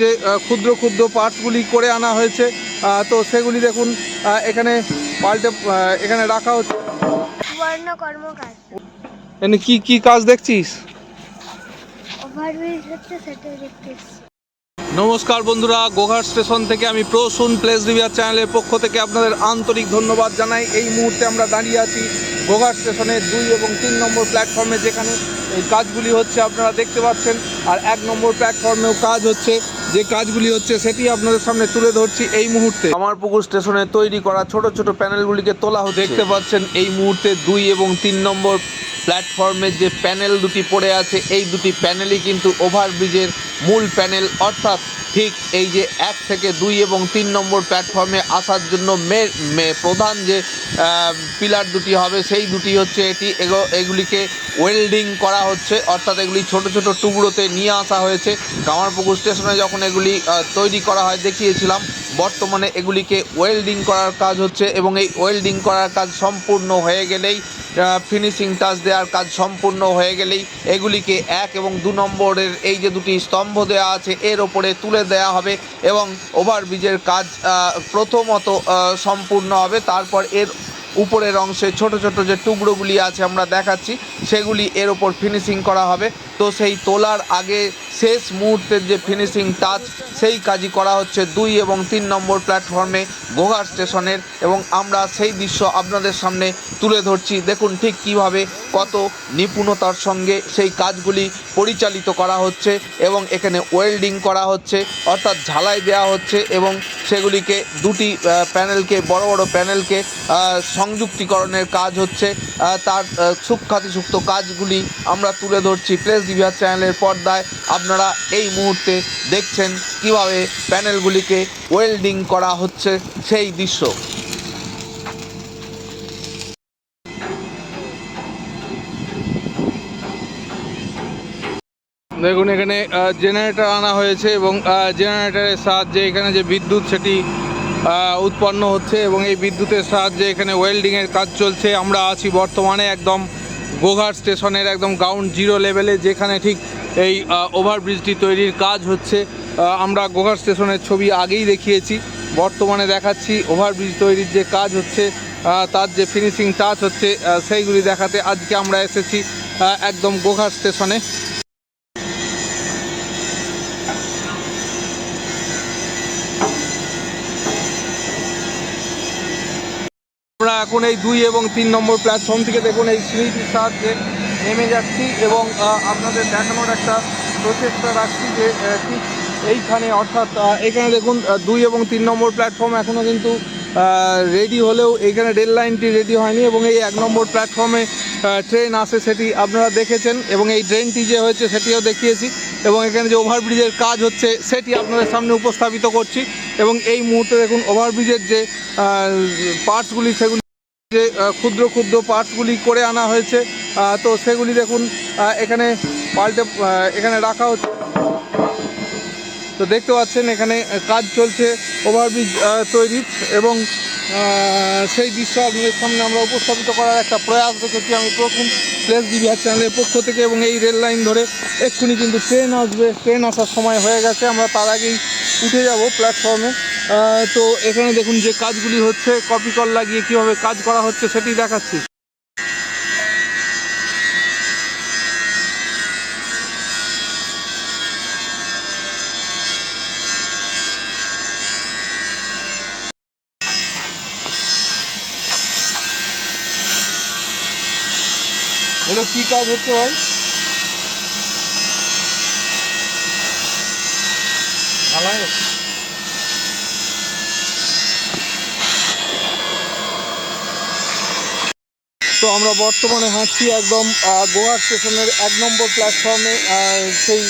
যে ক্ষুদ্র ক্ষুদ্র পার্টসগুলি করে আনা হয়েছে তো সেগুলি দেখুন এখানে পাল্টে এখানে রাখা হচ্ছে। কর্মকার কি কি কাজ দেখছিস? ওভারব্রিজ হচ্ছে নমস্কার বন্ধুরা গোঘাট স্টেশন থেকে আমি প্রসুন প্লেস রিভিয়ার চ্যানেলের পক্ষ থেকে আপনাদের আন্তরিক ধন্যবাদ জানাই। এই মুহূর্তে আমরা দাঁড়িয়ে আছি গোঘাট স্টেশনের দুই এবং তিন নম্বর প্ল্যাটফর্মে যেখানে এই কাজগুলি হচ্ছে আপনারা দেখতে পাচ্ছেন। আর এক নম্বর প্ল্যাটফর্মেও কাজ হচ্ছে। যে কাজগুলি হচ্ছে সেটি আপনাদের সামনে তুলে ধরছি এই মুহূর্তে। আমার পুকুর স্টেশনে তৈরি করা ছোট ছোট প্যানেলগুলিকে তোলা দেখতে পাচ্ছেন, এই মুহূর্তে দুই এবং তিন নম্বর প্ল্যাটফর্মে যে প্যানেল দুটি পড়ে আছে, এই দুটি প্যানেলই কিন্তু ওভারব্রিজের মূল প্যানেল। অর্থাৎ ঠিক এই যে এক থেকে দুই এবং তিন নম্বর প্ল্যাটফর্মে আসার জন্য মে মে- প্রধান যে পিলার দুটি হবে, সেই দুটি হচ্ছে এটি। এগো- এগুলিকে ওয়েল্ডিং করা হচ্ছে। অর্থাৎ এগুলি ছোট ছোট টুকরোতে নিয়ে আসা হয়েছে। কামারপুকুর স্টেশনে যখন এগুলি তৈরি করা হয়, দেখিয়েছিলাম, বর্তমানে এগুলিকে ওয়েল্ডিং করার কাজ হচ্ছে এবং এই ওয়েল্ডিং করার কাজ সম্পূর্ণ হয়ে গেলেই ফিনিশিং টাচ দেওয়ার কাজ সম্পূর্ণ হয়ে গেলেই এগুলিকে এক এবং দু নম্বরের এই যে দুটি স্তম্ভ দেওয়া আছে, এর ওপরে তুলে দেওয়া হবে এবং ওভারব্রিজের কাজ প্রথমত সম্পূর্ণ হবে। তারপর এর উপরের অংশে ছোট ছোট যে টুকরোগুলি আছে আমরা দেখাচ্ছি, সেগুলি এর ওপর ফিনিশিং করা হবে। তো সেই তোলার আগে শেষ মুহূর্তের যে ফিনিশিং টাচ সেই কাজই করা হচ্ছে দুই এবং তিন নম্বর প্ল্যাটফর্মে গোঘাট স্টেশনের এবং আমরা সেই দৃশ্য আপনাদের সামনে তুলে ধরছি। দেখুন ঠিক কীভাবে কত নিপুণতার সঙ্গে সেই কাজগুলি পরিচালিত করা হচ্ছে এবং এখানে ওয়েল্ডিং করা হচ্ছে অর্থাৎ ঝালাই দেওয়া হচ্ছে এবং সেগুলিকে দুটি প্যানেলকে বড় বড় প্যানেলকে সংযুক্তিকরণের কাজ হচ্ছে। তার আহ, কাজগুলি আমরা তুলে ধরছি। প্লেস ডিভিআর চ্যানেলের পর্দায় আপনারা এই মুহূর্তে দেখছেন কীভাবে প্যানেলগুলিকে ওয়েল্ডিং করা হচ্ছে সেই দৃশ্য। দেখুন, এখানে জেনারেটর আনা হয়েছে এবং জেনারেটরের সাহায্যে এখানে যে বিদ্যুৎ সেটি উৎপন্ন হচ্ছে এবং এই বিদ্যুতের সাহায্যে এখানে ওয়েল্ডিংয়ের কাজ চলছে। আমরা আছি বর্তমানে একদম গোঘাট স্টেশনের একদম গ্রাউন্ড জিরো লেভেলে যেখানে ঠিক এই ওভারব্রিজটি তৈরির কাজ হচ্ছে। আমরা গোঘাট স্টেশনের ছবি আগেই দেখিয়েছি। বর্তমানে দেখাচ্ছি ওভারব্রিজ তৈরির যে কাজ হচ্ছে তার যে ফিনিশিং টাচ হচ্ছে সেইগুলি দেখাতে আজকে আমরা এসেছি একদম গোঘাট স্টেশনে। এখন এই দুই এবং তিন নম্বর প্ল্যাটফর্ম থেকে দেখুন এই সিঁড়িটির সাহায্যে নেমে যাচ্ছি এবং আপনাদের দেখানোর একটা প্রচেষ্টা রাখছি যে ঠিক এইখানে অর্থাৎ এখানে দেখুন দুই এবং তিন নম্বর প্ল্যাটফর্ম এখনও কিন্তু রেডি হলেও এখানে রেল লাইনটি রেডি হয়নি এবং এই এক নম্বর প্ল্যাটফর্মে ট্রেন আসে সেটি আপনারা দেখেছেন এবং এই ট্রেনটি যে হয়েছে সেটিও দেখিয়েছি এবং এখানে যে ওভারব্রিজের কাজ হচ্ছে সেটি আপনাদের সামনে উপস্থাপিত করছি এবং এই মুহূর্তে দেখুন ওভারব্রিজের যে পার্টসগুলি সেগুলি যে ক্ষুদ্র ক্ষুদ্র পার্টসগুলি করে আনা হয়েছে তো সেগুলি দেখুন এখানে পাল্টে এখানে রাখা হচ্ছে। তো দেখতে পাচ্ছেন, এখানে কাজ চলছে, ওভারব্রিজ তৈরির এবং সেই দৃশ্য আপনাদের সামনে আমরা উপস্থাপিত করার একটা প্রয়াস রেখেছি আমি প্রথম প্লেস ডিভিআর চ্যানেলের পক্ষ থেকে এবং এই রেল লাইন ধরে এক্ষুনি কিন্তু ট্রেন আসবে, ট্রেন আসার সময় হয়ে গেছে, আমরা তার আগেই উঠে যাব প্ল্যাটফর্মে তো এখানে দেখুন যে কাজগুলি হচ্ছে, কপি কল লাগিয়ে কীভাবে কাজ করা হচ্ছে সেটি দেখাচ্ছি। এগুলো কি কাজ হচ্ছে ভাই? ঢালাই হচ্ছে। তো আমরা বর্তমানে হাঁটছি একদম গোয়া স্টেশনের এক নম্বর প্ল্যাটফর্মে সেই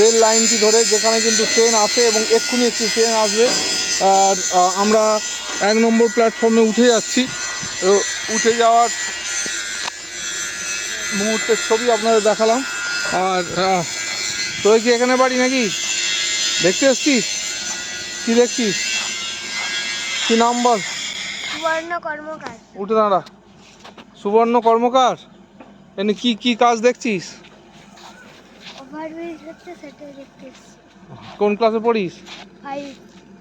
রেল লাইনটি ধরে যেখানে কিন্তু ট্রেন আসে এবং এক্ষুনি একটি ট্রেন আসবে। আর আমরা এক নম্বর প্ল্যাটফর্মে উঠে যাচ্ছি। তো উঠে যাওয়ার মুহূর্তের ছবি আপনাদের দেখালাম। আর তোর কি এখানে বাড়ি নাকি? দেখতে এসছিস? কি দেখছিস? কি নাম বল? কর্মকার। উঠে দাঁড়া। সুবর্ণ কর্মকার? এনে কি কি কাজ দেখছিস? কোন ক্লাসে পড়িস?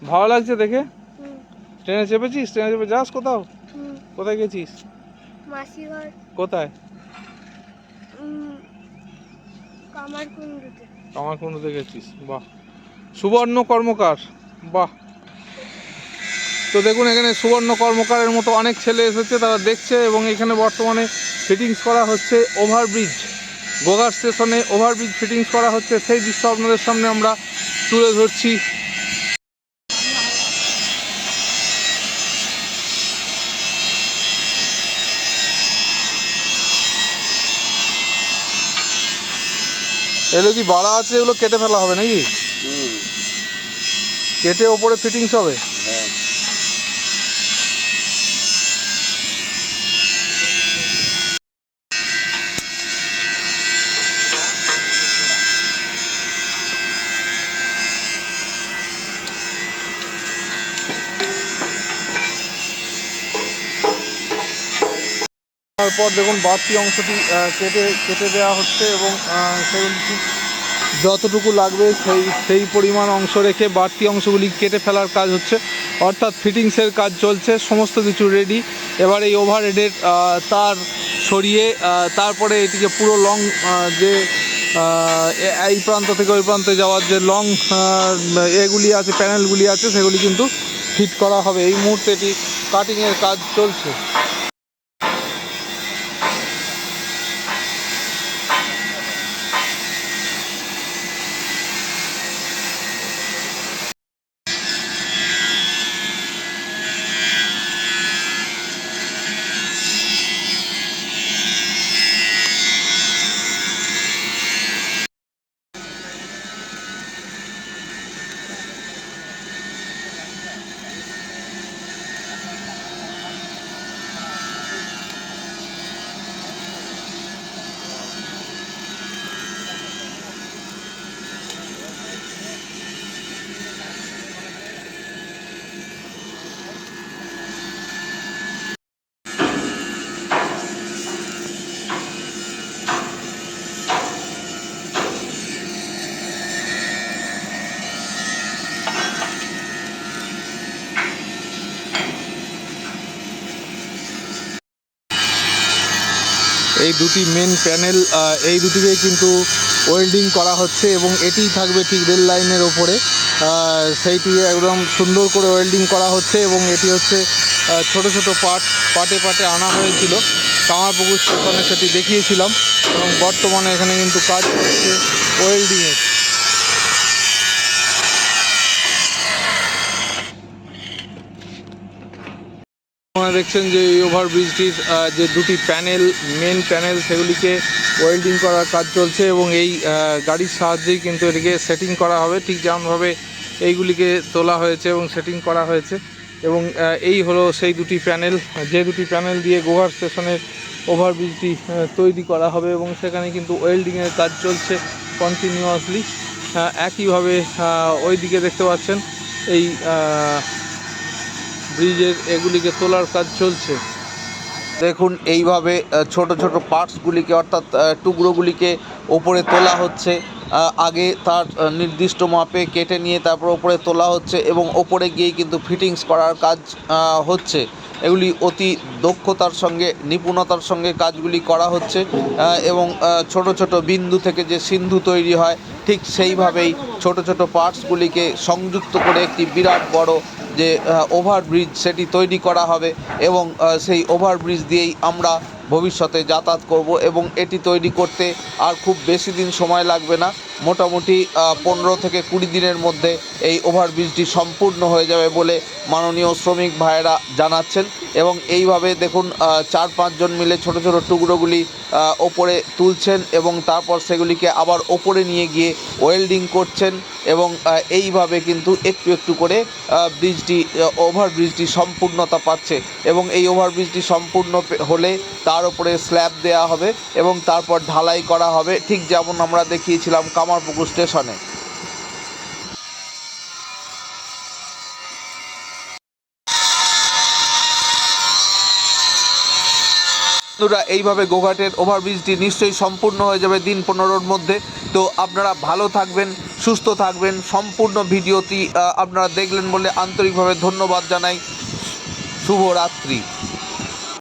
ভালো লাগছে দেখে? ট্রেনে চেপেছিস? ট্রেনে চেপে যাস কোথাও? কোথায় গেছিস? কোথায়? কামারকুণ্ডুতে। দেখেছিস বাহ। সুবর্ণ কর্মকার বাহ। তো দেখুন এখানে সুবর্ণ কর্মকারের মতো অনেক ছেলে এসেছে তারা দেখছে এবং এখানে বর্তমানে ফিটিংস করা হচ্ছে ওভারব্রিজ গোঘাট স্টেশনে ওভারব্রিজ ফিটিংস করা হচ্ছে সেই দৃশ্য আপনাদের সামনে আমরা তুলে ধরছি। এগুলো কি বাড়া আছে এগুলো কেটে ফেলা হবে নাকি? কেটে ওপরে ফিটিংস হবে? তারপর দেখুন বাড়তি অংশটি কেটে কেটে দেওয়া হচ্ছে এবং সেগুলি যতটুকু লাগবে সেই সেই পরিমাণ অংশ রেখে বাড়তি অংশগুলি কেটে ফেলার কাজ হচ্ছে। অর্থাৎ ফিটিংসের কাজ চলছে, সমস্ত কিছু রেডি এবার এই ওভার হেডের তার সরিয়ে তারপরে এটিকে পুরো লং যে এই প্রান্ত থেকে ওই প্রান্তে যাওয়ার যে লং এগুলি আছে প্যানেলগুলি আছে, সেগুলি কিন্তু ফিট করা হবে। এই মুহূর্তে এটি কাটিংয়ের কাজ চলছে। এই দুটি মেন প্যানেল এই দুটিকেই কিন্তু ওয়েল্ডিং করা হচ্ছে এবং এটিই থাকবে ঠিক রেল লাইনের ওপরে। সেইটি একদম সুন্দর করে ওয়েল্ডিং করা হচ্ছে এবং এটি হচ্ছে ছোট ছোট পার্ট পাটে পাটে আনা হয়েছিল। কামারপুকুর স্টেশনে সেটি দেখিয়েছিলাম এবং বর্তমানে এখানে কিন্তু কাজ হচ্ছে ওয়েল্ডিংয়ের দেখছেন যে এই ওভারব্রিজটির যে দুটি প্যানেল মেন প্যানেল, সেগুলিকে ওয়েল্ডিং করার কাজ চলছে এবং এই গাড়ির সাহায্যেই কিন্তু এটিকে সেটিং করা হবে। ঠিক যেমনভাবে এইগুলিকে তোলা হয়েছে এবং সেটিং করা হয়েছে এবং এই হলো সেই দুটি প্যানেল। যে দুটি প্যানেল দিয়ে গোহার স্টেশনের ওভারব্রিজটি তৈরি করা হবে এবং সেখানে কিন্তু ওয়েল্ডিংয়ের কাজ চলছে কন্টিনিউয়াসলি একইভাবে ওই দিকে দেখতে পাচ্ছেন এই ব্রিজের এগুলিকে তোলার কাজ চলছে। দেখুন, এইভাবে ছোট ছোট পার্টসগুলিকে অর্থাৎ টুকরোগুলিকে ওপরে তোলা হচ্ছে। আগে তার নির্দিষ্ট মাপে কেটে নিয়ে তারপর ওপরে তোলা হচ্ছে এবং ওপরে গিয়েই কিন্তু ফিটিংস করার কাজ হচ্ছে। এগুলি অতি দক্ষতার সঙ্গে, নিপুণতার সঙ্গে কাজগুলি করা হচ্ছে এবং ছোট ছোট বিন্দু থেকে যে সিন্ধু তৈরি হয়, ঠিক সেইভাবেই ছোট ছোট পার্টসগুলিকে সংযুক্ত করে একটি বিরাট বড় যে ওভারব্রিজ সেটি তৈরি করা হবে এবং সেই ওভারব্রিজ দিয়েই আমরা ভবিষ্যতে যাতায়াত করব এবং এটি তৈরি করতে আর খুব বেশি দিন সময় লাগবে না। মোটামুটি পনেরো থেকে কুড়ি দিনের মধ্যে এই ওভারব্রিজটি সম্পূর্ণ হয়ে যাবে বলে মাননীয় শ্রমিক ভাইয়েরা জানাচ্ছেন। এবং এইভাবে দেখুন চার পাঁচজন মিলে ছোট ছোট টুকরোগুলি ওপরে তুলছেন এবং তারপর সেগুলিকে আবার ওপরে নিয়ে গিয়ে ওয়েল্ডিং করছেন এবং এইভাবে কিন্তু একটু একটু করে ব্রিজটি ওভারব্রিজটি সম্পূর্ণতা পাচ্ছে এবং এই ওভারব্রিজটি সম্পূর্ণ হলে তার উপরে স্ল্যাব দেওয়া হবে এবং তারপর ঢালাই করা হবে। ঠিক যেমন আমরা দেখিয়েছিলাম কামারপুকুর স্টেশনে। বন্ধুরা, এইভাবে গোঘাটের ওভারব্রিজটি নিশ্চয়ই সম্পূর্ণ হয়ে যাবে দিন পনেরোর মধ্যে। তো আপনারা ভালো থাকবেন, সুস্থ থাকবেন। সম্পূর্ণ ভিডিওটি আপনারা দেখলেন বলে আন্তরিকভাবে ধন্যবাদ জানাই। শুভরাত্রি।